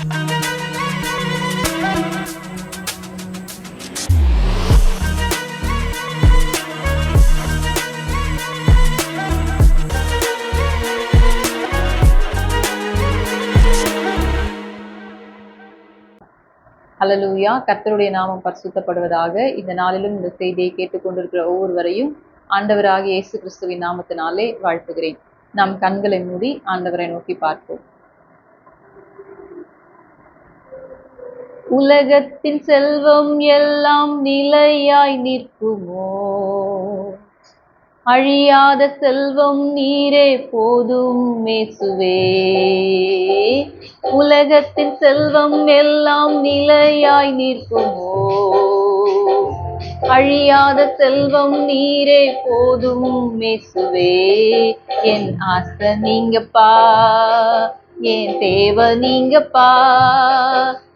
அலலூயா கர்த்தருடைய நாமம் பரிசுத்தப்படுவதாக இந்த நாளிலும் இந்த செய்தியை கேட்டுக்கொண்டிருக்கிற ஒவ்வொருவரையும் ஆண்டவராக இயேசு கிறிஸ்துவின் நாமத்தினாலே வாழ்த்துகிறேன். நம் கண்களை மூடி ஆண்டவரை நோக்கி பார்ப்போம். உலகத்தின் செல்வம் எல்லாம் நிலையாய் நிற்குமோ? அழியாத செல்வம் நீரே போதும் மேசுவே. உலகத்தின் செல்வம் எல்லாம் நிலையாய் நிற்குமோ? அழியாத செல்வம் நீரே போதும் மேசுவே. என் ஆசை நீங்கப்பா என் தேவை நீங்கப்பா.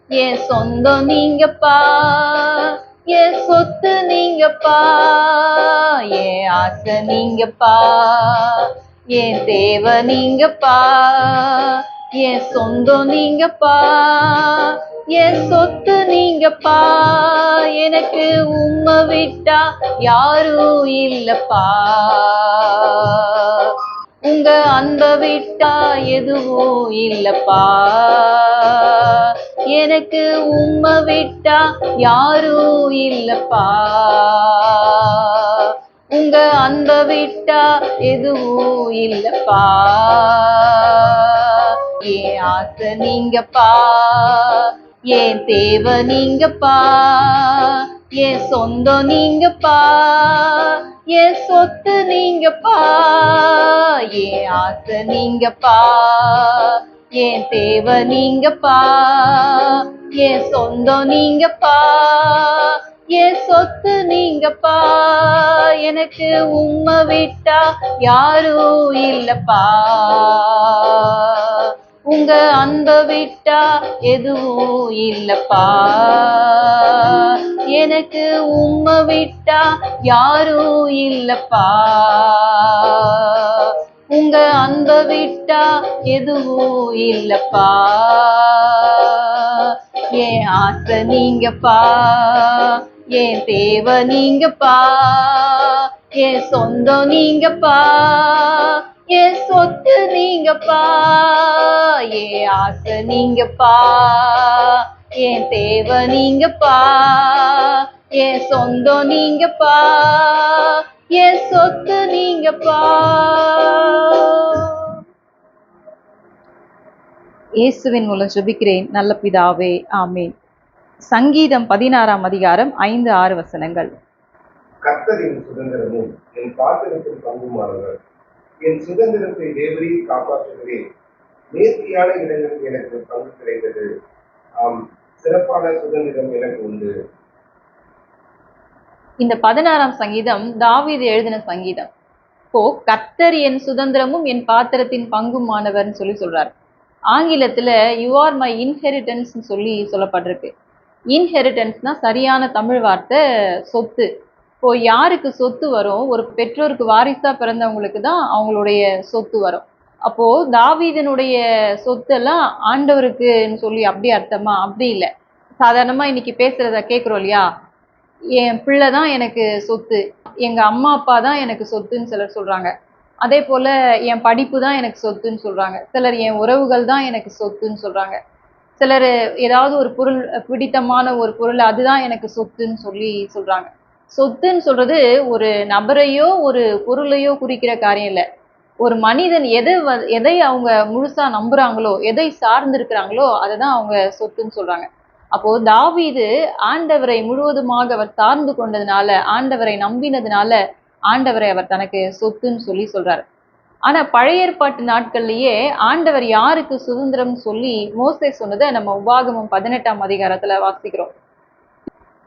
என் சொந்தம் நீங்கப்பா என் சொத்து நீங்கப்பா என் ஆசை நீங்கப்பா என் தேவை நீங்கப்பா என் சொந்தம் நீங்கப்பா என் சொத்து நீங்கப்பா. எனக்கு உம்மை விட்டா யாரும் இல்லப்பா. உங்க அன்ப விட்டா எதுவும் இல்லப்பா. எனக்கு உம்மை விட்டா யாரும் இல்லப்பா. உங்க அன்ப விட்டா எதுவும் இல்லப்பா. ஏன் ஆசை நீங்கப்பா. ஏன் தேவை நீங்கப்பா. என் சொந்தம் நீங்கப்பா. என் சொத்து நீங்கப்பா என் ஆசை நீங்கப்பா என் தேவை நீங்கப்பா என் சொந்தம் நீங்கப்பா என் சொத்து நீங்கப்பா. எனக்கு உம்மை விட்டா யாரும் இல்லப்பா. உங்க அன்ப விட்டா எதுவும் இல்லப்பா. எனக்கு உம்மை விட்டா யாரும் இல்லப்பா. உங்க அன்ப விட்டா எதுவும் இல்லப்பா. என் ஆசை நீங்கப்பா. என் தேவை நீங்கப்பா என் சொந்தம் நீங்கப்பா என் சொத்து நீங்கப்பா என் ஆசை நீங்கப்பா என் தேவை நீங்கப்பா என் சொந்தம் நீங்கப்பா என் சொத்து நீங்கப்பா. இயேசுவின் மூலம் ஜெபிக்கிறேன். நல்ல பிதாவே ஆமேன். சங்கீதம் பதினாறாம் அதிகாரம் ஐந்து ஆறு வசனங்கள். கர்த்தரின் சுதந்திரமும் என் காத்திருக்கும் பங்குமானவர் என் சுதந்திரத்தை தேவரீர் காப்பாற்றுகிறேன். நேர்த்தியான இடங்களில் எனக்கு பங்கு கிடைத்தது. ஆம் சிறப்பான சுதந்திரம் எனக்கு உண்டு. இந்த பதினாறாம் சங்கீதம் தாவீது எழுதின சங்கீதம். இப்போ கர்த்தர் என் சுதந்திரமும் என் பாத்திரத்தின் பங்குமானவர்னு சொல்லி சொல்றாரு. ஆங்கிலத்துல யூ ஆர் மை இன்ஹெரிட்டன்ஸ் சொல்லி சொல்லப்பட்டிருக்கு. இன்ஹெரிட்டன்ஸ்னால் சரியான தமிழ் வார்த்தை சொத்து. இப்போ யாருக்கு சொத்து வரும்? ஒரு பெற்றோருக்கு வாரிசாக பிறந்தவங்களுக்கு தான் அவங்களுடைய சொத்து வரும். அப்போது தாவீதனுடைய சொத்தெல்லாம் ஆண்டவருக்குன்னு சொல்லி அப்படி அர்த்தமா? அப்படி இல்லை. சாதாரணமாக இன்னைக்கு பேசுகிறத கேட்குறோம் இல்லையா? என் பிள்ளை தான் எனக்கு சொத்து. எங்கள் அம்மா அப்பா தான் எனக்கு சொத்துன்னு சிலர் சொல்கிறாங்க அதே போல் என் படிப்பு தான் எனக்கு சொத்துன்னு சொல்கிறாங்க சிலர் என் உறவுகள் தான் எனக்கு சொத்துன்னு சொல்கிறாங்க சிலர் ஏதாவது ஒரு பொருள் பிடித்தமான ஒரு பொருள் அதுதான் எனக்கு சொத்துன்னு சொல்லி சொல்றாங்க. சொத்துன்னு சொல்றது ஒரு நபரையோ ஒரு பொருளையோ குறிக்கிற காரியம் இல்லை. ஒரு மனிதன் எதை வ- எதை அவங்க முழுசா நம்புறாங்களோ எதை சார்ந்திருக்கிறாங்களோ அதை தான் அவங்க சொத்துன்னு சொல்றாங்க. அப்போ தாவீது ஆண்டவரை முழுவதுமாக அவர் சார்ந்து கொண்டதுனால ஆண்டவரை நம்பினதுனால ஆண்டவரை அவர் தனக்கு சொத்துன்னு சொல்லி சொல்றாரு. ஆனால் பழைய ஏற்பாட்டு நாட்கள்லேயே ஆண்டவர் யாருக்கு சுதந்திரம் சொல்லி மோசை சொன்னதை நம்ம உபாகமம் பதினெட்டாம் அதிகாரத்தில் வாசிக்கிறோம்.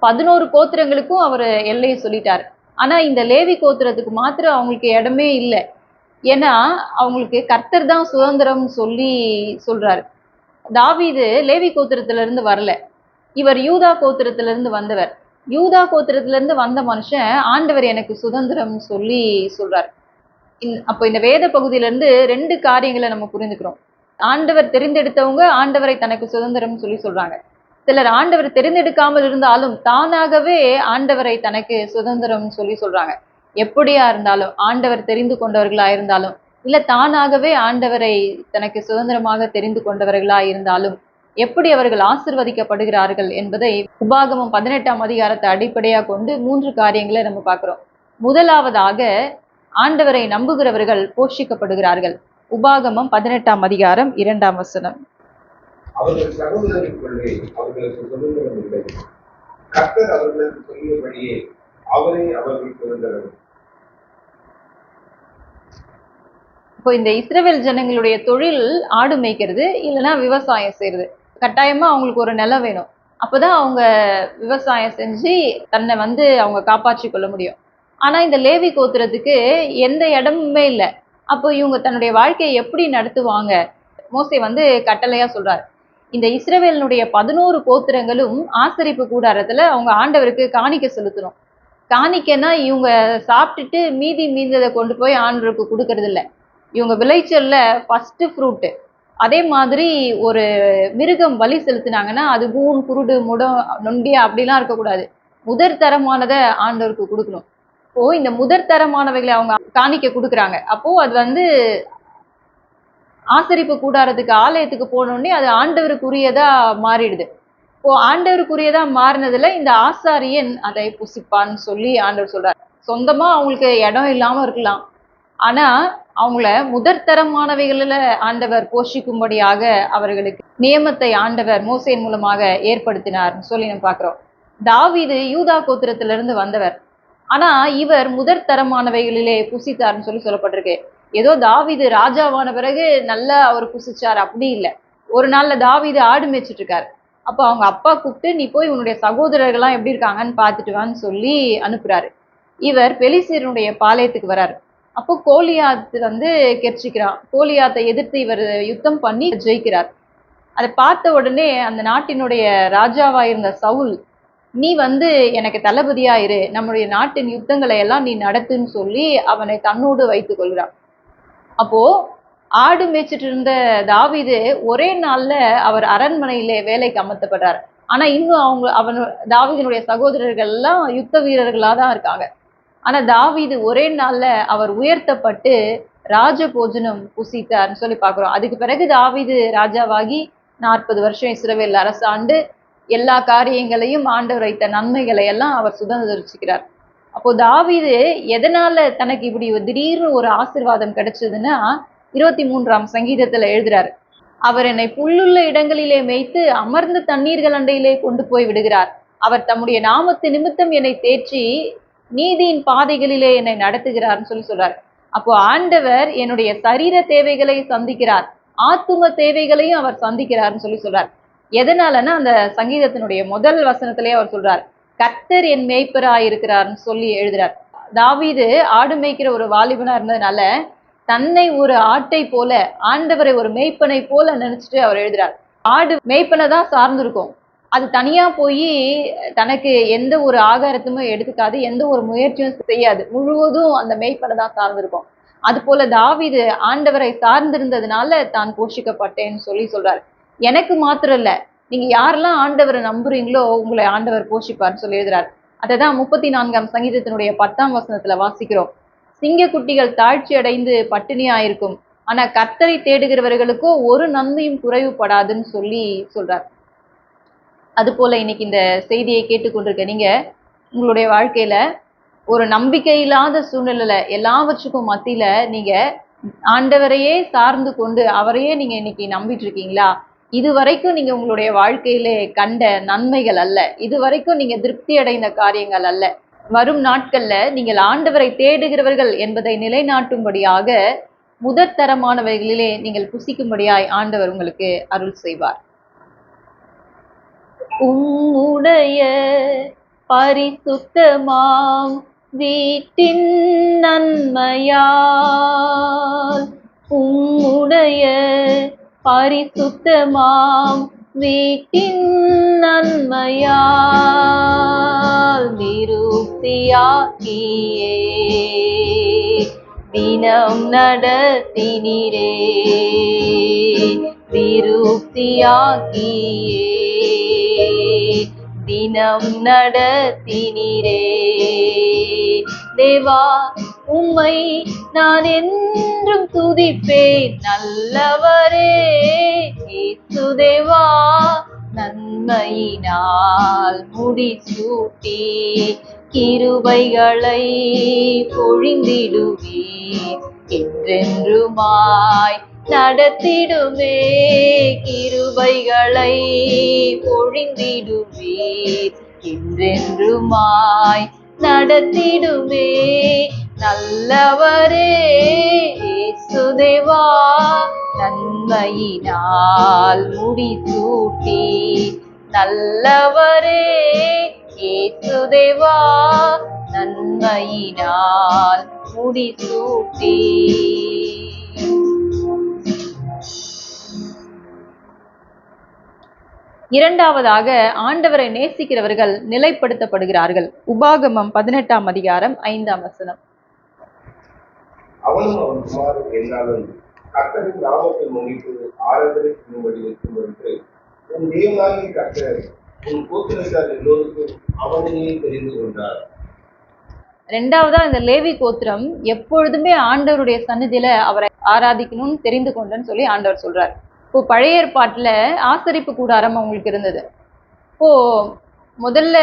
பதினோரு கோத்திரங்களுக்கும் அவர் எல்லையை சொல்லிட்டார். ஆனால் இந்த லேவி கோத்திரத்துக்கு மாத்திரம் அவங்களுக்கு இடமே இல்லை. ஏன்னா அவங்களுக்கு கர்த்தர் தான் சுதந்திரம் சொல்லி சொல்கிறாரு தாவீது லேவி கோத்திரத்துலேருந்து வரல. இவர் யூதா கோத்திரத்துலேருந்து வந்தவர். யூதா கோத்திரத்துலேருந்து வந்த மனுஷன் ஆண்டவர் எனக்கு சுதந்திரம் சொல்லி சொல்கிறார் அப்போ இந்த வேத பகுதியில இருந்து ரெண்டு காரியங்களை நம்ம புரிந்துக்கிறோம். ஆண்டவர் தெரிந்தெடுத்தவங்க ஆண்டவரை தனக்கு சுதந்திரம் சொல்லி சொல்றாங்க. சிலர் ஆண்டவர் தெரிந்தெடுக்காமல் இருந்தாலும் தானாகவே ஆண்டவரை தனக்கு சுதந்திரம் சொல்லி சொல்றாங்க. எப்படியா இருந்தாலும் ஆண்டவர் தெரிந்து கொண்டவர்களா இருந்தாலும் இல்ல தானாகவே ஆண்டவரை தனக்கு சுதந்திரமாக தெரிந்து கொண்டவர்களா இருந்தாலும் எப்படி அவர்கள் ஆசிர்வதிக்கப்படுகிறார்கள் என்பதை உபாகமம் பதினெட்டாம் அதிகாரத்தை அடிப்படையாக கொண்டு மூன்று காரியங்களை நம்ம பார்க்குறோம். முதலாவதாக ஆண்டவரை நம்புகிறவர்கள் போஷிக்கப்படுகிறார்கள். உபாகமம் பதினெட்டாம் அதிகாரம் இரண்டாம் வசனம். அவர்கள் சகோதரருக்குள்ளே அவர்களுக்கு சுதந்திரம் இல்லை. கர்த்தர் அவர்களுக்கு சொல்லியபடியே அவரே அவர்கள் சுதந்திரம் இப்போ இந்த இஸ்ரவேல் ஜனங்களுடைய தொழில் ஆடு மேய்க்கிறது இல்லைன்னா விவசாயம் செய்யறது. கட்டாயமா அவங்களுக்கு ஒரு நிலம் வேணும். அப்பதான் அவங்க விவசாயம் செஞ்சு தன்னை வந்து அவங்க காப்பாற்றி கொள்ள முடியும். ஆனால் இந்த லேவி கோத்திரத்துக்கு எந்த இடமுமே இல்லை. அப்போ இவங்க தன்னுடைய வாழ்க்கையை எப்படி நடத்துவாங்க? மோசே வந்து கட்டளையா சொல்றாரு. இந்த இஸ்ரவேலினுடைய பதினோரு கோத்திரங்களும் ஆசரிப்பு கூடாரத்துல அவங்க ஆண்டவருக்கு காணிக்க செலுத்தணும் காணிக்கைன்னா இவங்க சாப்பிட்டுட்டு மீதி மீந்ததை கொண்டு போய் ஆண்டவருக்கு கொடுக்கறது இல்லை இவங்க விளைச்சல்ல ஃபர்ஸ்ட் ஃப்ரூட்டு அதே மாதிரி ஒரு மிருகம் பலி செலுத்தினாங்கன்னா அது கூண் குருடு முடம் நொண்டியா அப்படிலாம் இருக்கக்கூடாது. முதற் தரமானதை ஆண்டவருக்கு கொடுக்கணும். இப்போ இந்த முதற் தரமானவைகளை அவங்க காணிக்க கொடுக்குறாங்க. அப்போ அது வந்து ஆசரிப்பு கூடாரத்துக்கு ஆலயத்துக்கு போனோடனே அது ஆண்டவருக்குரியதா மாறிடுது. இப்போ ஆண்டவருக்குரியதா மாறினதுல இந்த ஆசாரியன் அதை புசிப்பான்னு சொல்லி ஆண்டவர் சொல்றார். சொந்தமா அவங்களுக்கு இடம் இல்லாம இருக்கலாம். ஆனா அவங்கள முதற்தரமானவைகளில் ஆண்டவர் போஷிக்கும்படியாக அவர்களுக்கு நியமத்தை ஆண்டவர் மோசையின் மூலமாக ஏற்படுத்தினார்னு சொல்லி நம்ம பார்க்குறோம். தாவிது யூதா கோத்திரத்திலிருந்து வந்தவர். ஆனா இவர் முதற்தரமானவைகளிலே புசித்தார்னு சொல்லி சொல்லப்பட்டிருக்கு. ஏதோ தாவிது ராஜாவான பிறகு நல்லா அவர் புசிச்சார் அப்படி இல்லை. ஒரு நாள்ல தாவிது ஆடு மேய்ச்சிட்டு இருக்காரு அப்போ அவங்க அப்பா கூப்பிட்டு நீ போய் உன்னுடைய சகோதரர்கள்லாம் எப்படி இருக்காங்கன்னு பார்த்துட்டு வான்னு சொல்லி அனுப்புறாரு. இவர் பெலிசீரனுடைய பாளையத்துக்கு வராரு. அப்போ கோலியாத்து வந்து கெர்ச்சிக்கிறான். கோலியாத்தை எதிர்த்து இவர் யுத்தம் பண்ணி ஜெயிக்கிறார். அதை பார்த்த உடனே அந்த நாட்டினுடைய ராஜாவா இருந்த சவுல் நீ வந்து எனக்கு தளபதியா இரு. நம்முடைய நாட்டின் யுத்தங்களை எல்லாம் நீ நடத்துன்னு சொல்லி அவனை தன்னோடு வைத்துக் கொள்கிறான். அப்போ ஆடு மேய்ச்சிட்டு இருந்த தாவிது ஒரே நாள்ல அவர் அரண்மனையிலே வேலைக்கு அமர்த்தப்படுறார். ஆனா இன்னும் அவங்க அவன் தாவிதனுடைய சகோதரர்கள் எல்லாம் யுத்த வீரர்களா தான் இருக்காங்க. ஆனா தாவீது ஒரே நாள்ல அவர் உயர்த்தப்பட்டு ராஜ போஜனம் புசித்தார்னு சொல்லி பாக்குறோம் அதுக்கு பிறகு தாவீது ராஜாவாகி நாற்பது வருஷம் இஸ்ரவேல் அரசாண்டு எல்லா காரியங்களையும் ஆண்டவர் வைத்த நன்மைகளை எல்லாம் அவர் சுதந்திரிச்சுக்கிறார். அப்போ தாவிது எதனால தனக்கு இப்படி திடீர்னு ஒரு ஆசிர்வாதம் கிடைச்சதுன்னா இருபத்தி மூன்றாம் சங்கீதத்துல எழுதுறாரு. அவர் என்னை புல்லுள்ள இடங்களிலே மேய்த்து அமர்ந்த தண்ணீர்கள் அண்டையிலே கொண்டு போய் விடுகிறார். அவர் தம்முடைய நாமத்து நிமித்தம் என்னை தேற்றி நீதியின் பாதைகளிலே என்னை நடத்துகிறார்னு சொல்லி சொல்றார். அப்போ ஆண்டவர் என்னுடைய சரீர தேவைகளை சந்திக்கிறார். ஆத்தும தேவைகளையும் அவர் சந்திக்கிறார்னு சொல்லி சொல்றார். எதனாலன்னா அந்த சங்கீதத்தினுடைய முதல் வசனத்திலே அவர் சொல்றார் கர்த்தர் என் மேய்ப்பராய் இருக்கிறார்னு சொல்லி எழுதுறார். தாவீது ஆடு மேய்க்கிற ஒரு வாலிபனா இருந்ததுனால தன்னை ஒரு ஆட்டை போல ஆண்டவரை ஒரு மேய்ப்பனை போல நினைச்சிட்டு அவர் எழுதுறார். ஆடு மேய்ப்பனை தான் சார்ந்திருக்கும். அது தனியா போய் தனக்கு எந்த ஒரு ஆகாரத்துமே எடுத்துக்காது எந்த ஒரு முயற்சியும் செய்யாது. முழுவதும் அந்த மேய்ப்பனை தான் சார்ந்திருக்கும். அது போல தாவீது ஆண்டவரை சார்ந்திருந்ததுனால தான் போஷிக்கப்பட்டேன்னு சொல்லி சொல்றாரு. எனக்கு மாத்திரம் இல்ல நீங்க யாரெல்லாம் ஆண்டவரை நம்புறீங்களோ உங்களை ஆண்டவர் போஷிப்பார்னு சொல்லி எழுதுறாரு. அதை தான் முப்பத்தி நான்காம் சங்கீதத்தினுடைய பத்தாம் வசனத்துல வாசிக்கிறோம். சிங்கக்குட்டிகள் தாழ்ச்சி அடைந்து பட்டினியாயிருக்கும். ஆனா கர்த்தரை தேடுகிறவர்களுக்கோ ஒரு நன்மையும் குறைவுபடாதுன்னு சொல்லி சொல்றார். அது போல இன்னைக்கு இந்த செய்தியை கேட்டுக்கொண்டிருக்க நீங்க உங்களுடைய வாழ்க்கையில ஒரு நம்பிக்கை இல்லாத சூழ்நிலையில எல்லாவற்றுக்கும் மத்தியில நீங்க ஆண்டவரையே சார்ந்து கொண்டு அவரையே நீங்க இன்னைக்கு நம்பிட்டு இருக்கீங்களா? இது வரைக்கும் நீங்க உங்களுடைய வாழ்க்கையிலே கண்ட நன்மைகள் அல்ல. இது வரைக்கும் நீங்க திருப்தி அடைந்த காரியங்கள் அல்ல. வரும் நாட்கள்ல நீங்கள் ஆண்டவரை தேடுகிறவர்கள் என்பதை நிலைநாட்டும்படியாக முதற்தரமானவைகளிலே நீங்கள் புசிக்கும்படியாய் ஆண்டவர் உங்களுக்கு அருள் செய்வார். உம்முடைய பரிசுத்தமாம் வீட்டின் நன்மையால் உம்முடைய பரிசுத்தமாம் வீட்டின் நன்மையால் நிருப்தியாக்கியே. தினம் நடத்தினிரே திருப்தியாக்கியே. தினம் நடத்தினிரே தேவா உம்மை நான் என்றும் துதிப்பேன். நல்லவரே இயேசு நன்மையினால் முடிசூட்டி கிருபைகளை பொழிந்திடுவே என்றென்றுமாய் நடத்திடுமே கிருபைகளை பொழிந்திடுவீர். என்றென்றுமாய் நடத்திடுமே. நல்லவரே சுதேவா நன்மையினால் முடிசூட்டி. நல்லவரே இயேசுதேவா நன்மையினால் முடிசூட்டி. இரண்டாவதாக ஆண்டவரை நேசிக்கிறவர்கள் நிலைப்படுத்தப்படுகிறார்கள். உபாகமம் பதினெட்டாம் அதிகாரம் ஐந்தாம் வசனம். அவனும் அவன் குமாரன் எல்லாரும் கர்த்தரின் நாமத்தை முன்னிட்டு ஆராதனை செய்யும்படி வைக்கும்பொழுது உன் தேவனாகிய கர்த்தர் உன் கூத்திரத்தார் எல்லோருக்கும் அவனையே தெரிந்து கொண்டார். ரெண்டாவதா இந்த லேவி கோத்திரம் எப்பொழுதுமே ஆண்டவருடைய சந்நிதியில அவரை ஆராதிக்கணும்னு தெரிந்து கொண்டேன்னு சொல்லி ஆண்டவர் சொல்றார். இப்போ பழைய ஏற்பாட்டில் ஆசரிப்பு கூடாரம் அவங்களுக்கு இருந்தது. இப்போ முதல்ல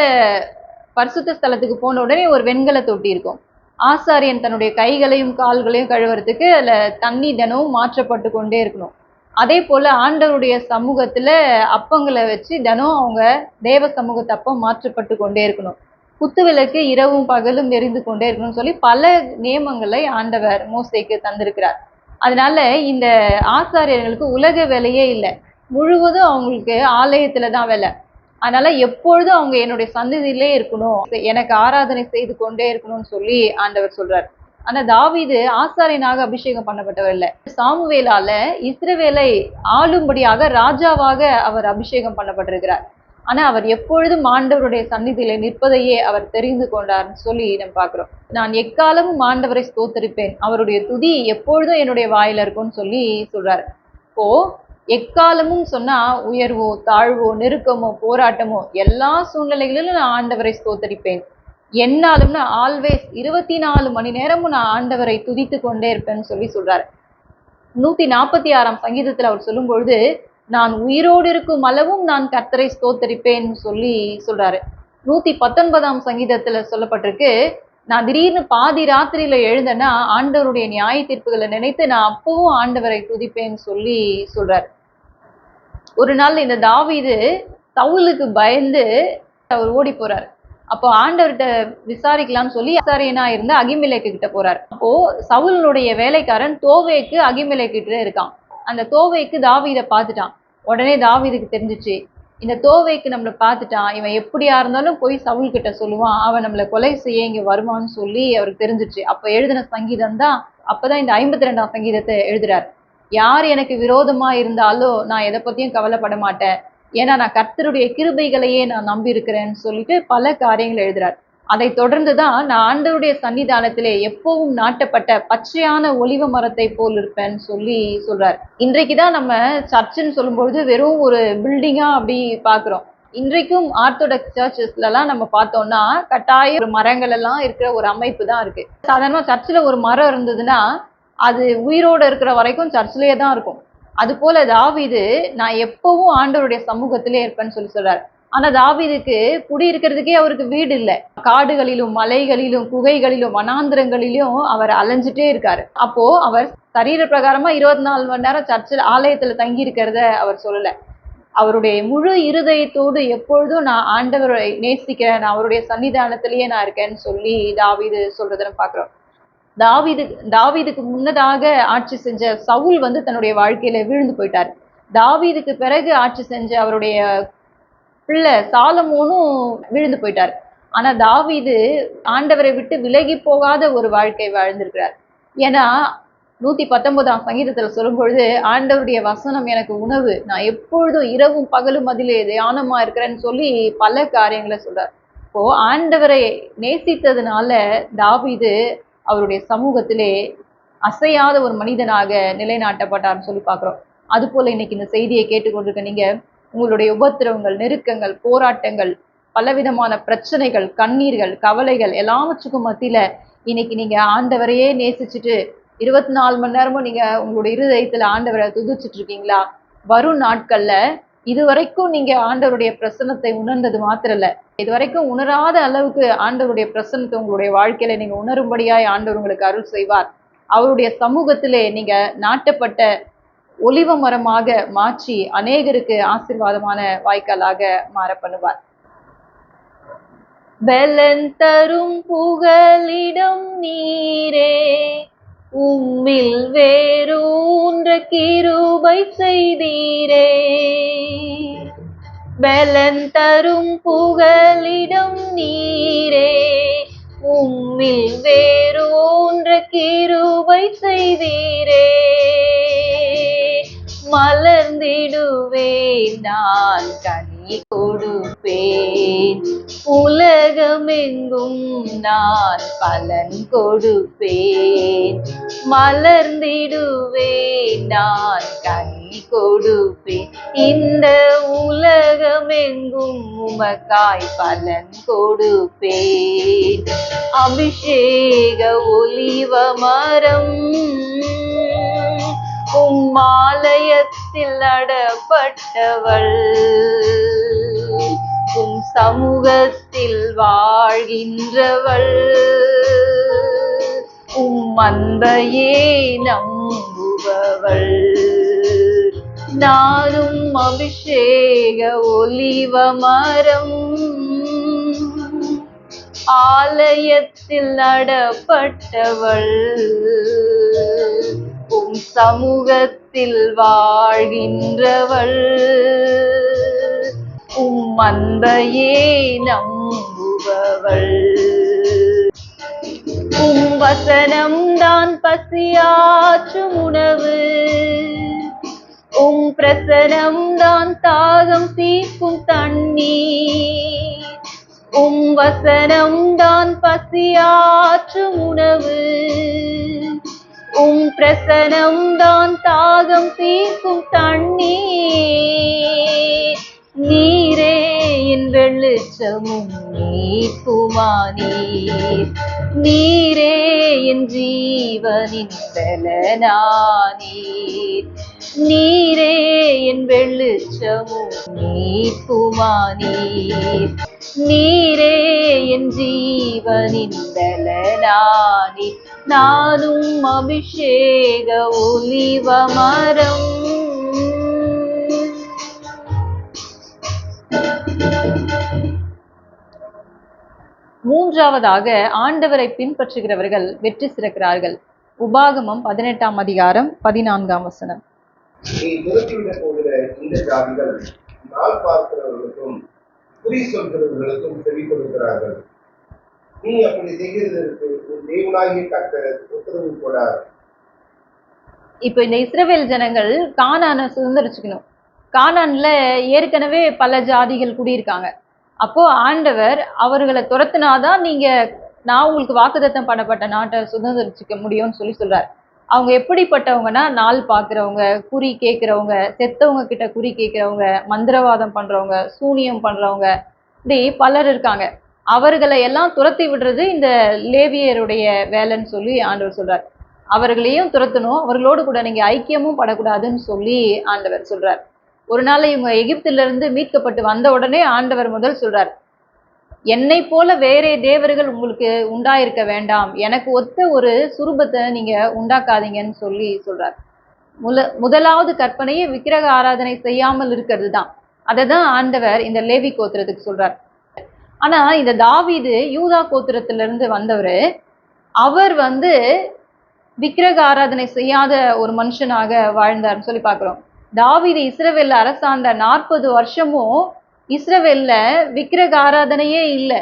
பரிசுத்த ஸ்தலத்துக்கு போன உடனே ஒரு வெண்கல தொட்டி இருக்கும். ஆசாரியன் தன்னுடைய கைகளையும் கால்களையும் கழுவுறதுக்கு அதில் தண்ணி தினமும் மாற்றப்பட்டு கொண்டே இருக்கணும். அதே போல் ஆண்டவருடைய சமூகத்தில் அப்பங்களை வச்சு தினம் அவங்க தேவ சமூகத்து அப்பம் மாற்றப்பட்டு கொண்டே இருக்கணும். குத்துவிளக்கு இரவும் பகலும் எரிந்து கொண்டே இருக்கணும்னு சொல்லி பல நியமங்களை ஆண்டவர் மோசைக்கு தந்திருக்கிறார். அதனால இந்த ஆசாரியர்களுக்கு உலக வேலையே இல்லை. முழுவதும் அவங்களுக்கு ஆலயத்துல தான் வேலை. அதனால எப்பொழுதும் அவங்க என்னுடைய சந்ததியிலே இருக்கணும் எனக்கு ஆராதனை செய்து கொண்டே இருக்கணும்னு சொல்லி ஆண்டவர் சொல்றார். ஆனா தாவிது ஆசாரியனாக அபிஷேகம் பண்ணப்பட்டவர் இல்ல. சாமுவேலால இஸ்ரவேலை ஆளும்படியாக ராஜாவாக அவர் அபிஷேகம் பண்ணப்பட்டிருக்கிறார். ஆனா அவர் எப்பொழுதும் ஆண்டவருடைய சந்நிதியில நிற்பதையே அவர் தெரிந்து கொண்டார்னு சொல்லி நம்ம பார்க்குறோம். நான் எக்காலமும் ஆண்டவரை ஸ்தோத்தரிப்பேன். அவருடைய துதி எப்பொழுதும் என்னுடைய வாயில இருக்கும்னு சொல்லி சொல்றாரு. இப்போ எக்காலமும் சொன்னா உயர்வோ தாழ்வோ நெருக்கமோ போராட்டமோ எல்லா சூழ்நிலைகளிலும் நான் ஆண்டவரை ஸ்தோத்தரிப்பேன். என்னாலும்னா ஆல்வேஸ் இருபத்தி நாலு மணி நேரமும் நான் ஆண்டவரை துதித்து கொண்டே இருப்பேன்னு சொல்லி சொல்றாரு. நூத்தி நாற்பத்தி ஆறாம் சங்கீதத்துல அவர் சொல்லும் பொழுது நான் உயிரோடு இருக்கும் அளவும் நான் கர்த்தரை ஸ்தோத்தரிப்பேன் சொல்லி சொல்றாரு. நூத்தி பத்தொன்பதாம் சங்கீதத்துல சொல்லப்பட்டிருக்கு. நான் திடீர்னு பாதி ராத்திரியில எழுந்தேன்னா ஆண்டவருடைய நியாய தீர்ப்புகளை நினைத்து நான் அப்பவும் ஆண்டவரை துதிப்பேன்னு சொல்லி சொல்றாரு. ஒரு நாள் இந்த தாவிது தவுலுக்கு பயந்து அவர் ஓடி போறாரு. அப்போ ஆண்டவர்கிட்ட விசாரிக்கலாம்னு சொல்லி விசாரியனா இருந்த அகிமிலேக்கு கிட்ட போறாரு. அப்போ சவுலனுடைய வேலைக்காரன் தோவேக்கு அகிமிலேக்கு கிட்ட இருக்கான். அந்த தோவைக்கு தாவீதை பார்த்துட்டான். உடனே தாவீதுக்கு தெரிஞ்சிச்சு இந்த தோவைக்கு நம்மளை பார்த்துட்டான். இவன் எப்படியா இருந்தாலும் போய் சவுல் கிட்ட சொல்லுவான் அவன் நம்மளை கொலை செய்ய இங்க வருவான்னு சொல்லி அவருக்கு தெரிஞ்சிச்சு. அப்ப எழுதின சங்கீதம் தான் அப்பதான் இந்த ஐம்பத்தி ரெண்டாம் சங்கீதத்தை எழுதுறாரு. யார் எனக்கு விரோதமா இருந்தாலும் நான் எதை பத்தியும் கவலைப்பட மாட்டேன். ஏன்னா நான் கர்த்தருடைய கிருபைகளையே நான் நம்பி இருக்கிறேன்னு சொல்லிட்டு பல காரியங்களை எழுதுறார். அதை தொடர்ந்து தான் நான் ஆண்டவருடைய சன்னிதானத்திலே எப்பவும் நாட்டப்பட்ட பச்சையான ஒலிவ மரத்தை போல் இருப்பேன்னு சொல்லி சொல்றார். இன்றைக்கு தான் நம்ம சர்ச்சுன்னு சொல்லும்பொழுது வெறும் ஒரு பில்டிங்கா அப்படி பார்க்குறோம். இன்றைக்கும் ஆர்த்தோடாக்ஸ் சர்ச்சஸ்லலாம் நம்ம பார்த்தோம்னா கட்டாய ஒரு மரங்கள் எல்லாம் இருக்கிற ஒரு அமைப்பு தான் இருக்கு. சாதாரணமாக சர்ச்சில் ஒரு மரம் இருந்ததுன்னா அது உயிரோடு இருக்கிற வரைக்கும் சர்ச்சிலேயே தான் இருக்கும். அது போல தாவிது நான் எப்பவும் ஆண்டவருடைய சமூகத்திலே இருப்பேன்னு சொல்லி சொல்றாரு. ஆனா தாவீதுக்கு குடியிருக்கிறதுக்கே அவருக்கு வீடு இல்லை. காடுகளிலும் மலைகளிலும் குகைகளிலும் வனாந்திரங்களிலும் அவர் அலைஞ்சிட்டே இருக்காரு. அப்போ அவர் சரீர பிரகாரமா இருபத்தி நாலு மணி நேரம் சர்ச்சில் ஆலயத்துல தங்கி இருக்கிறத அவர் சொல்லல. அவருடைய முழு இருதயத்தோடு எப்பொழுதும் நான் ஆண்டவரை நேசிக்கிறேன் நான் அவருடைய சன்னிதானத்திலேயே நான் இருக்கேன்னு சொல்லி தாவீது சொல்றதை பாக்குறோம் தாவிது தாவீது தாவீதுக்கு முன்னதாக ஆட்சி செஞ்ச சவுல் வந்து தன்னுடைய வாழ்க்கையில விழுந்து போயிட்டார். தாவீதுக்கு பிறகு ஆட்சி செஞ்ச அவருடைய பிள்ளை சாலமோனும் விழுந்து போயிட்டார். ஆனா தாவீது ஆண்டவரை விட்டு விலகி போகாத ஒரு வாழ்க்கை வாழ்ந்திருக்கிறார். ஏன்னா நூத்தி பத்தொன்பதாம் சங்கீதத்துல சொல்லும் பொழுது ஆண்டவருடைய வசனம் எனக்கு உணவு. நான் எப்பொழுதும் இரவும் பகலும் அதிலே தியானமா இருக்கிறேன்னு சொல்லி பல காரியங்களை சொல்றார். இப்போ ஆண்டவரை நேசித்ததுனால தாவிது அவருடைய சமூகத்திலே அசையாத ஒரு மனிதனாக நிலைநாட்டப்பட்டார்னு சொல்லி பார்க்குறோம். அதுபோல் இன்னைக்கு இந்த செய்தியை கேட்டுக்கொண்டிருக்க நீங்கள் உங்களுடைய உபத்திரவங்கள் நெருக்கங்கள் போராட்டங்கள் பலவிதமான பிரச்சனைகள் கண்ணீர்கள் கவலைகள் எல்லாவற்றுக்கும் மத்தியில இன்னைக்கு நீங்க ஆண்டவரையே நேசிச்சுட்டு இருபத்தி நாலு மணி நேரமும் நீங்க உங்களுடைய இருதயத்துல ஆண்டவரை துதிச்சிட்டு இருக்கீங்களா? வரும் நாட்கள்ல இதுவரைக்கும் நீங்க ஆண்டவருடைய பிரசன்னத்தை உணர்ந்தது மாத்திரம் இல்ல இதுவரைக்கும் உணராத அளவுக்கு ஆண்டவருடைய பிரசன்னத்தை உங்களுடைய வாழ்க்கையில நீங்க உணரும்படியாய் ஆண்டவர் உங்களுக்கு அருள் செய்வார். அவருடைய சமூகத்திலே நீங்க நாட்டப்பட்ட ஒலிவ மரமாக மாற்றி அநேகருக்கு ஆசீர்வாதமான வாய்க்காலாக மாற பண்ணுவார். பெலன் தரும் புகலிடம் நீரே உம்மில் வேரூன்ற கிருபை செய்தீரே. பெலன் தரும் புகலிடம் நீரே உம்மில் வேரூன்ற கிருபை செய்தீரே. மலர்ந்திடுவேன் நான் கனி கொடுப்பேன். உலகமெங்கும் நான் பலன் கொடுப்பேன். மலர்ந்திடுவேன் நான் கனி கொடுப்பேன். இந்த உலகமெங்கும் உமக்காய் பலன் கொடுப்பேன். அபிஷேக ஒலிவ மரம் உம்மாலயத்தில் அடப்பட்டவள் உம் சமூகத்தில் வாழ்கின்றவள். உம் அன்பையே நம்புபவள். நானும் அபிஷேக ஒலிவ மரம். ஆலயத்தில் நடப்பட்டவள். சமூகத்தில் வாழ்கின்றவள். உம் அன்பையே நம்புபவள். உம் வசனம் தான் பசியாற்றும் உணவு. உம் பிரசனம் தான் தாகம் தீர்க்கும் தண்ணீர். உம் வசனம் தான் பசியாற்றும் உணவு. உம் பிரசனம் தான் தாகம் தீர்க்கும் தண்ணீர். நீரே என் வெளிச்சமும் நீக்குமானீர். நீரே என் ஜீவனின் பலனானீர். நீரே என் வெளிச்சமும் நீக்குமானீர். நீரே என் ஜீவனின்லனானி நானும் அபிஷேக ஒலிவ மரம். மூன்றாவதாக ஆண்டவரை பின்பற்றுகிறவர்கள் வெற்றி சிறக்கிறார்கள். உபாகமம் பதினெட்டாம் அதிகாரம் பதினான்காம் வசனம். நீ போகிற இந்த ஜாதிகள் நாள் பார்க்கிறவர்களுக்கும் குறி சொல்கிறவர்களுக்கும் செவி கொடுக்கிறார்கள் நீ அப்படி செய்கிறதற்கு உன் தேவனாகிய கத்தர் உத்தரவு போடார். இப்போ இந்த இஸ்ரவேல் ஜனங்கள் கானான சுதந்திரிச்சுக்கணும். கானான்ல ஏற்கனவே பல ஜாதிகள் குடியிருக்காங்க. அப்போ ஆண்டவர் அவர்களை துரத்துனாதான் நீங்க நான் உங்களுக்கு வாக்குதத்தம் பண்ணப்பட்ட நாட்டை சுதந்திரிச்சுக்க முடியும்னு சொல்லி சொல்றாரு. அவங்க எப்படிப்பட்டவங்கன்னா நாள் பார்க்குறவங்க குறி கேட்குறவங்க செத்தவங்க கிட்ட குறி கேட்குறவங்க மந்திரவாதம் பண்ணுறவங்க சூனியம் பண்ணுறவங்க இப்படி பலர் இருக்காங்க. அவர்களை எல்லாம் துரத்தி விடுறது இந்த லேவியருடைய வேலைன்னு சொல்லி ஆண்டவர் சொல்கிறார் அவர்களையும் துரத்தணும் அவர்களோடு கூட நீங்கள் ஐக்கியமும் படக்கூடாதுன்னு சொல்லி ஆண்டவர் சொல்கிறார் ஒரு நாள் இவங்க எகிப்திலிருந்து மீட்கப்பட்டு வந்த உடனே ஆண்டவர் முதல் சொல்கிறார் என்னை போல வேறே தேவர்கள் உங்களுக்கு உண்டாயிருக்க வேண்டாம். எனக்கு ஒத்த ஒரு சுரூபத்தை நீங்க உண்டாக்காதீங்கன்னு சொல்லி சொல்றார். முல முதலாவது கற்பனையே விக்கிரக ஆராதனை செய்யாமல் இருக்கிறது தான். அதை தான் ஆண்டவர் இந்த லேவி கோத்திரத்துக்கு சொல்றார். ஆனா இந்த தாவீது யூதா கோத்திரத்திலிருந்து வந்தவர் அவர் வந்து விக்கிரக ஆராதனை செய்யாத ஒரு மனுஷனாக வாழ்ந்தார்னு சொல்லி பார்க்குறோம். தாவீது இஸ்ரவேல்ல அரசாண்ட நாற்பது வருஷமும் இஸ்ரவேல்ல விக்கிரக ஆராதனையே இல்லை.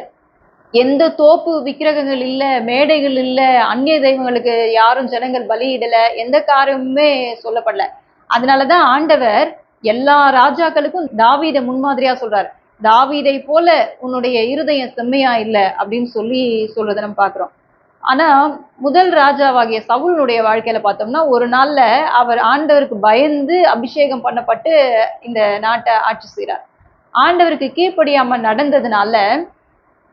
எந்த தோப்பு விக்கிரகங்கள் இல்லை மேடைகள் இல்லை அந்நிய தெய்வங்களுக்கு யாரும் ஜனங்கள் பலியிடல எந்த காரியமுமே சொல்லப்படல. அதனாலதான் ஆண்டவர் எல்லா ராஜாக்களுக்கும் தாவீதை முன்மாதிரியா சொல்றார். தாவீதை போல உன்னுடைய இருதயம் செம்மையா இல்லை அப்படின்னு சொல்லி சொல்றதை நம்ம பாக்குறோம் ஆனா முதல் ராஜாவாகிய சவுலுடைய வாழ்க்கையில பார்த்தோம்னா ஒரு நாள்ல அவர் ஆண்டவருக்கு பயந்து அபிஷேகம் பண்ணப்பட்டு இந்த நாட்டை ஆட்சி செய்கிறார் ஆண்டவருக்கு கீழ்ப்படியாம நடந்ததுனால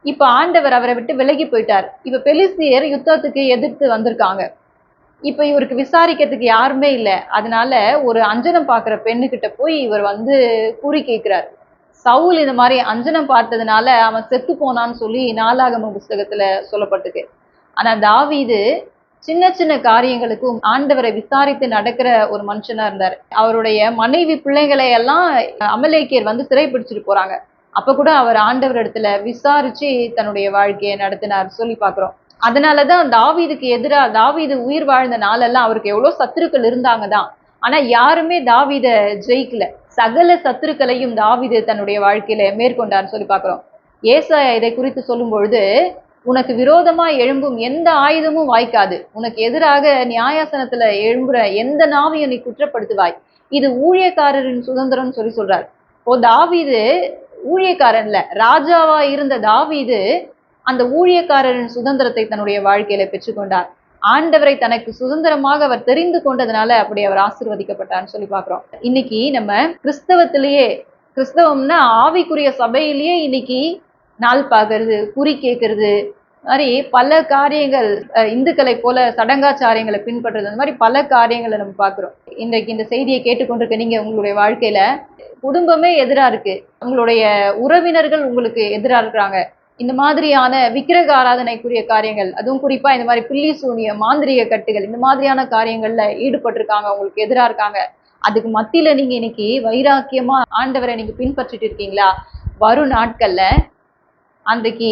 இப்ப ஆண்டவர் அவரை விட்டு விலகி போயிட்டார். இப்ப பெலிசியர் யுத்தத்துக்கு எதிர்த்து வந்திருக்காங்க. இப்ப இவருக்கு விசாரிக்கிறதுக்கு யாருமே இல்லை. அதனால ஒரு அஞ்சனம் பார்க்குற பெண்ணுகிட்ட போய் இவர் வந்து கூறி கேட்கிறார். சவுல் இந்த மாதிரி அஞ்சனம் பார்த்ததுனால அவன் செத்து போனான்னு சொல்லி நாலாகம புஸ்தகத்துல சொல்லப்பட்டிருக்கு. ஆனா தாவீது சின்ன சின்ன காரியங்களுக்கும் ஆண்டவரை விசாரித்து நடக்கிற ஒரு மனுஷனா இருந்தார். அவருடைய மனைவி பிள்ளைகளை எல்லாம் அமலேக்கியர் வந்து சிறைப்பிடிச்சிட்டு போறாங்க. அப்ப கூட அவர் ஆண்டவர் இடத்துல விசாரிச்சு தன்னுடைய வாழ்க்கையை நடத்தினார் சொல்லி பாக்குறோம் அதனாலதான் தாவீதுக்கு எதிராக தாவீது உயிர் வாழ்ந்த நாளெல்லாம் அவருக்கு எவ்வளவு சத்துருக்கள் இருந்தாங்க தான் ஆனா யாருமே தாவீத ஜெயிக்கல. சகல சத்துருக்களையும் தாவீது தன்னுடைய வாழ்க்கையில மேற்கொண்டார்னு சொல்லி பாக்குறோம் ஏசாயா இதை குறித்து சொல்லும் பொழுது உனக்கு விரோதமா எழும்பும் எந்த ஆயுதமும் வாய்க்காது. உனக்கு எதிராக நியாயாசனத்துல எழும்புற எந்த நாவையும் நீ குற்றப்படுத்துவாய். இது ஊழியக்காரரின் சுதந்திரம்னு சொல்லி சொல்றார். ஓ தாவீது ஊழியக்காரன்ல ராஜாவா இருந்த தாவீது அந்த ஊழியக்காரரின் சுதந்திரத்தை தன்னுடைய வாழ்க்கையில பெற்றுக்கொண்டார். ஆண்டவரை தனக்கு சுதந்திரமாக அவர் தெரிந்து கொண்டதுனால அப்படி அவர் ஆசிர்வதிக்கப்பட்டார்னு சொல்லி பார்க்குறோம். இன்னைக்கு நம்ம கிறிஸ்தவத்திலேயே கிறிஸ்தவம்னா ஆவிக்குரிய சபையிலேயே இன்னைக்கு நாள் பார்க்கறது குறி கேட்கறது மாதிரி பல காரியங்கள் இந்துக்களை போல சடங்காச்சாரியங்களை பின்பற்றுறது அந்த மாதிரி பல காரியங்களை நம்ம பார்க்குறோம். இன்றைக்கு இந்த செய்தியை கேட்டுக்கொண்டிருக்க நீங்கள் உங்களுடைய வாழ்க்கையில் குடும்பமே எதிராக இருக்குது உங்களுடைய உறவினர்கள் உங்களுக்கு எதிராக இருக்கிறாங்க. இந்த மாதிரியான விக்கிரக ஆராதனைக்குரிய காரியங்கள் அதுவும் குறிப்பாக இந்த மாதிரி பில்லி சூனிய மாந்திரிக கட்டுகள் இந்த மாதிரியான காரியங்களில் ஈடுபட்டிருக்காங்க உங்களுக்கு எதிராக இருக்காங்க. அதுக்கு மத்தியில் நீங்கள் இன்னைக்கு வைராக்கியமாக ஆண்டவரை நீங்கள் பின்பற்றிட்டு இருக்கீங்களா? வரும் நாட்களில் அன்றைக்கு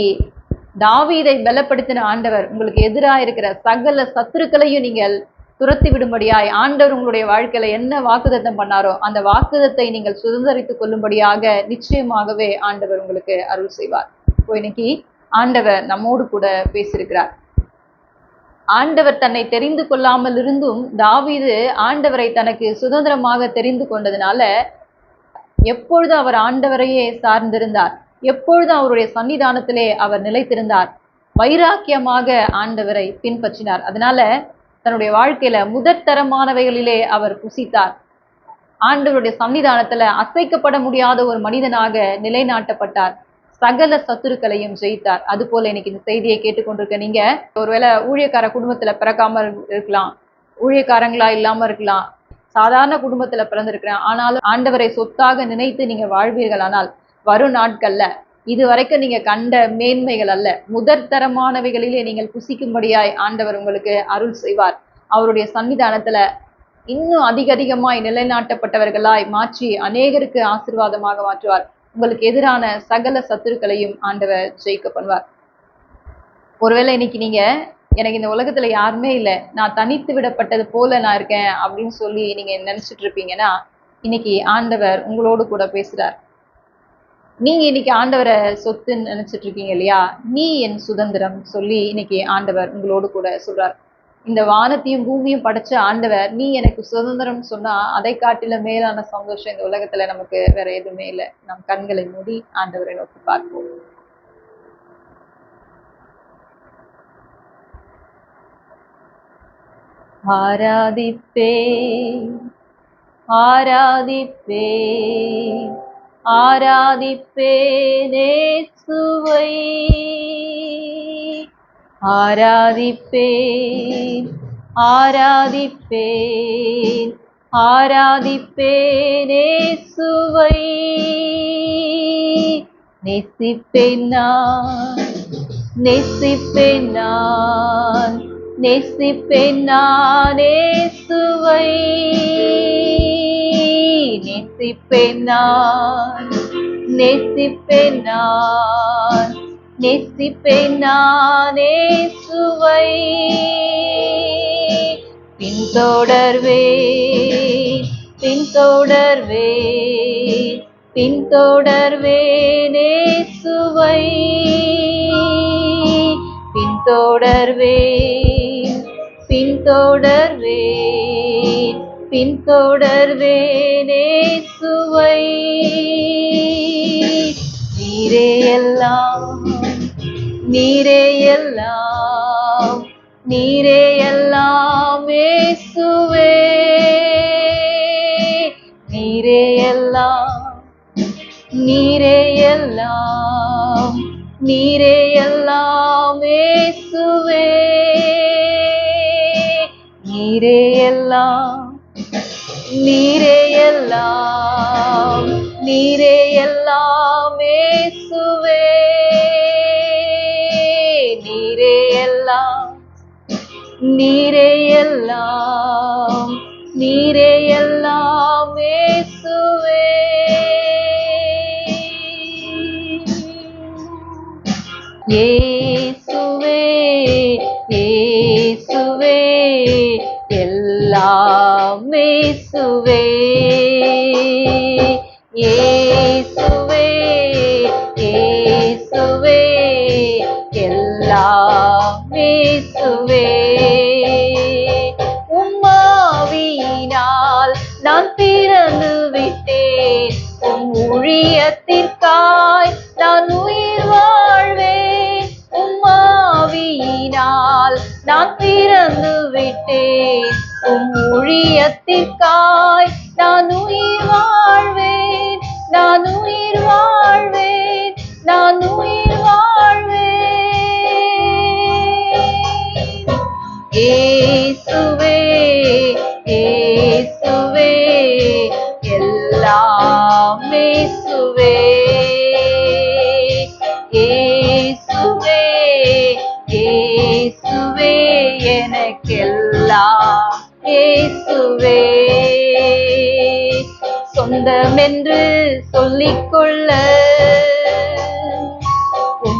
தாவீதை பலப்படுத்தின ஆண்டவர் உங்களுக்கு எதிராக இருக்கிற சகல சத்துருக்களையும் நீங்கள் துரத்தி விடும்படியாய் ஆண்டவர் உங்களுடைய வாழ்க்கையில என்ன வாக்குதத்தம் பண்ணாரோ அந்த வாக்குதத்தை நீங்கள் சுதந்திரித்துக் கொள்ளும்படியாக நிச்சயமாகவே ஆண்டவர் உங்களுக்கு அருள் செய்வார். இப்போ இன்னைக்கு ஆண்டவர் நம்மோடு கூட பேசியிருக்கிறார். ஆண்டவர் தன்னை தெரிந்து கொள்ளாமல் இருந்தும் தாவீது ஆண்டவரை தனக்கு சுதந்திரமாக தெரிந்து கொண்டதுனால எப்பொழுது அவர் ஆண்டவரையே சார்ந்திருந்தார்? எப்பொழுதும் அவருடைய சன்னிதானத்திலே அவர் நிலைத்திருந்தார். வைராக்கியமாக ஆண்டவரை பின்பற்றினார். அதனால தன்னுடைய வாழ்க்கையில முதற்தரமானவைகளிலே அவர் புசித்தார். ஆண்டவருடைய சன்னிதானத்துல அசைக்கப்பட முடியாத ஒரு மனிதனாக நிலைநாட்டப்பட்டார். சகல சத்துருக்களையும் ஜெயித்தார். அது போல இன்னைக்கு இந்த செய்தியை கேட்டுக்கொண்டிருக்க நீங்க ஒருவேளை ஊழியக்கார குடும்பத்துல பிறக்காம இருக்கலாம். ஊழியக்காரங்களா இல்லாம இருக்கலாம். சாதாரண குடும்பத்துல பிறந்திருக்கிறேன். ஆனாலும் ஆண்டவரை சொத்தாக நினைத்து நீங்க வாழ்வீர்கள் ஆனால் வரும் நாட்கள்ல இது வரைக்கும் நீங்க கண்ட மேன்மைகள் அல்ல முதற்தரமானவைகளிலே நீங்கள் புசிக்கும்படியாய் ஆண்டவர் உங்களுக்கு அருள் செய்வார். அவருடைய சன்னிதானத்துல இன்னும் அதிக அதிகமாய் நிலைநாட்டப்பட்டவர்களாய் மாற்றி அநேகருக்கு ஆசீர்வாதமாக மாற்றுவார். உங்களுக்கு எதிரான சகல சத்துருக்களையும் ஆண்டவர் ஜெயிக்க பண்ணுவார். ஒருவேளை இன்னைக்கு நீங்க எனக்கு இந்த உலகத்துல யாருமே இல்லை நான் தனித்து விடப்பட்டது போல நான் இருக்கேன் அப்படின்னு சொல்லி நீங்க நினைச்சிட்டு இருப்பீங்கன்னா இன்னைக்கு ஆண்டவர் உங்களோடு கூட பேசுறார். நீங்க இன்னைக்கு ஆண்டவரை சொத்துன்னு நினைச்சிட்டு இருக்கீங்க இல்லையா? நீ என் சுதந்திரம் சொல்லி இன்னைக்கு ஆண்டவர் உங்களோடு கூட சொல்றார். இந்த வானத்தையும் பூமியும் படைச்ச ஆண்டவர் நீ எனக்கு சுதந்திரம் சொன்னா அதை காட்டில மேலான சந்தோஷம் இந்த உலகத்துல நமக்கு வேற எதுவுமே இல்லை. நம் கண்களை மூடி ஆண்டவரை நோக்கி பார்ப்போம். ஆராதிப்பே ஆராதிப்பே ஆராதிப்பேனே சுவை. ஆராதிப்பேன் ஆராதிப்பேன் ஆராதிப்பேனே சுவை. நேசிப்பேன் நான் நேசிப்பேன் நான் நேசிப்பேன் நானே சுவை. நேசிப்பேன் நான் நேசிப்பேன் நான் நேசிப்பேன் நானே சுவை பின்தொடர்வே பின்தொடர்வேன் பின்தொடர்வே சுவை பின்தொடர்வேன் பின்தொடர்வேன் பின்தொடர்வேனே சுவை. நீரே எல்லாம் நீரே எல்லாம் நீரே எல்லாமே சுவே. நீரே எல்லாம் நீரே எல்லாம் நீரே எல்லாமே சுவே. நீரே எல்லாம் நீரே எல்லாம் நீரே எல்லாம் இயேசுவே நீரே எல்லாம் நீரே எல்லாம் நீரே எல்லாம் இயேசுவே இயேசுவே சுவே இயேசுவே இயேசுவே இயேசுவே எல்லாம் இயேசுவே உம்மாவியினால் நான் பிறந்து விட்டேன். உம் ஊழியத்திற்காய் நான் உயிர் வாழ்வேன். உம்மாவியினால் நான் பிறந்து விட்டேன். உம் ஊழியத்திற்காய் நான் உயிர் வாழ்வேன் நான் உயிர் வாழ்வேன் நான் உயிர் வாழ்வேன். இயேசுவே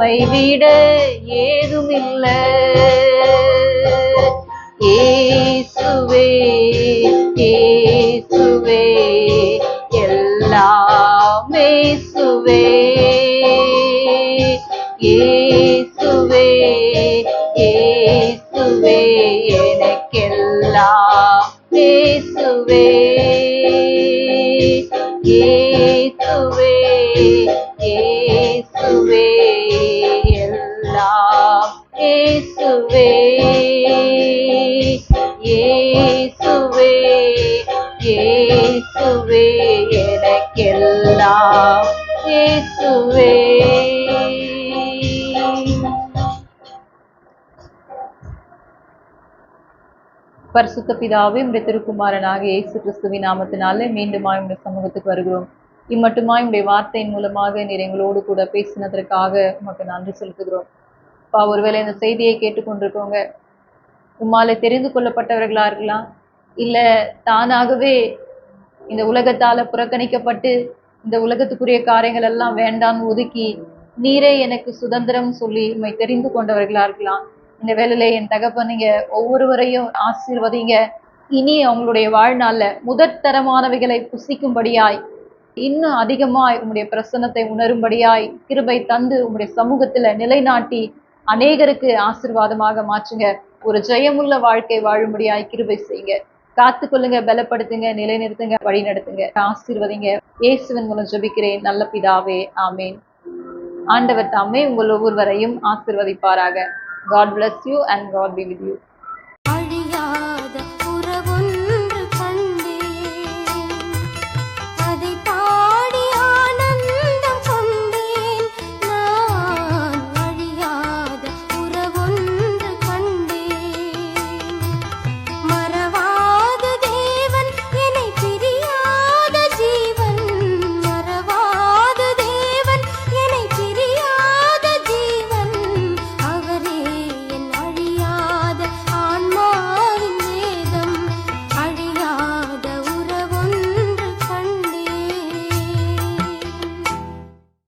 உம்மை விட ஏதுமில்லை. ஏசுவே எனக்கெல்லாம் இயேசுவே. பரிசுத்த பிதாவே உடைய திருக்குமாரனாக இயேசு கிறிஸ்துவின் நாமத்தினாலே மீண்டுமாய் உடைய சமூகத்துக்கு வருகிறோம். இம்மட்டுமாய் உடைய வார்த்தையின் மூலமாக நீர் எங்களோடு கூட பேசினதற்காக உமக்கு நன்றி செலுத்துகிறோம். இப்போ ஒருவேளை இந்த செய்தியை கேட்டுக்கொண்டிருக்கோங்க உம்மாலே தெரிந்து கொள்ளப்பட்டவர்களா இருக்கலாம் இல்ல தானாகவே இந்த உலகத்தால புறக்கணிக்கப்பட்டு இந்த உலகத்துக்குரிய காரியங்கள் எல்லாம் வேண்டாம்னு ஒதுக்கி நீரே எனக்கு சுதந்திரம் சொல்லி உண்மை தெரிந்து கொண்டவர்களா இருக்கலாம். இந்த வேலையில என் தகப்பன் ஒவ்வொருவரையும் ஆசீர்வதிங்க. இனி அவங்களுடைய வாழ்நாள்ல முதற்தரமானவைகளை புசிக்கும்படியாய் இன்னும் அதிகமாய் உங்களுடைய பிரசன்னத்தை உணரும்படியாய் கிருபை தந்து உங்களுடைய சமூகத்துல நிலைநாட்டி அநேகருக்கு ஆசீர்வாதமாக மாற்றுங்க. ஒரு ஜெயமுள்ள வாழ்க்கை வாழும்படியாய் கிருபை செய்யுங்க. காத்துக்கொள்ளுங்க பலப்படுத்துங்க நிலைநிறுத்துங்க வழி நடத்துங்க ஆசீர்வதிங்க. இயேசுவன் மூலம் ஜபிக்கிறேன். நல்ல பிதாவே ஆமேன். ஆண்டவர் தாமே உங்கள் ஒவ்வொருவரையும் ஆசிர்வதிப்பாராக. God bless you and God be with you